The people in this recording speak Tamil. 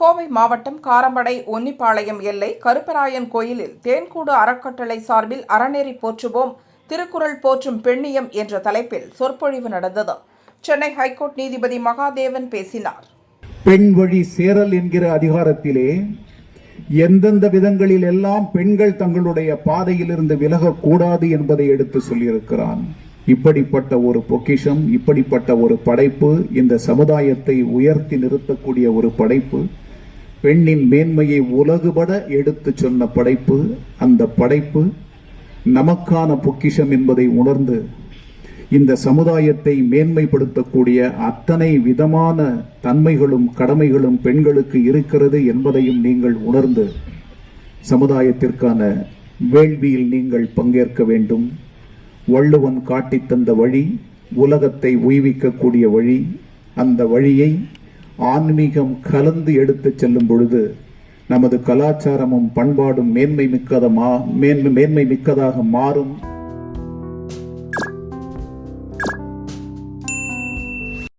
கோவை மாவட்டம் காரமடை ஒன்னிப்பாளையம் எல்லை கருப்பராயன் கோயிலில் தேன்கூடு அறக்கட்டளை சார்பில் அறநெறி போற்றுவோம் திருக்குறள் போற்றும் பெண்ணியம் என்ற தலைப்பில் சொற்பொழிவு நடந்தது. சென்னை ஹைகோர்ட் நீதிபதி மகாதேவன் பேசினார். பெண் வழி சேரல் என்கிற அதிகாரத்திலே எந்தெந்த விதங்களில் எல்லாம் பெண்கள் தங்களுடைய பாதையிலிருந்து விலகக்கூடாது என்பதை எடுத்து சொல்லியிருக்கிறான். இப்படிப்பட்ட ஒரு பொக்கிஷம் இப்படிப்பட்ட ஒரு படைப்பு இந்த சமுதாயத்தை உயர்த்தி நிறுத்தக்கூடிய ஒரு படைப்பு பெண்ணின் மேன்மையை உலகுபட எடுத்து சொன்ன படைப்பு அந்த படைப்பு நமக்கான பொக்கிஷம் என்பதை உணர்ந்து இந்த சமுதாயத்தை மேன்மைப்படுத்தக்கூடிய அத்தனை விதமான தன்மைகளும் கடமைகளும் பெண்களுக்கு இருக்கிறது என்பதையும் நீங்கள் உணர்ந்து சமுதாயத்திற்கான வேள்வியில் நீங்கள் பங்கேற்க வேண்டும். வள்ளுவன் காட்டித் தந்த வழி உலகத்தை உய்விக்கக்கூடிய வழி அந்த வழியை ஆன்மீகம் கலந்து எடுத்து செல்லும் பொழுது நமது கலாச்சாரமும் பண்பாடும் மேன்மை மிக்கத மா மேன்மை மேன்மை மிக்கதாக மாறும்.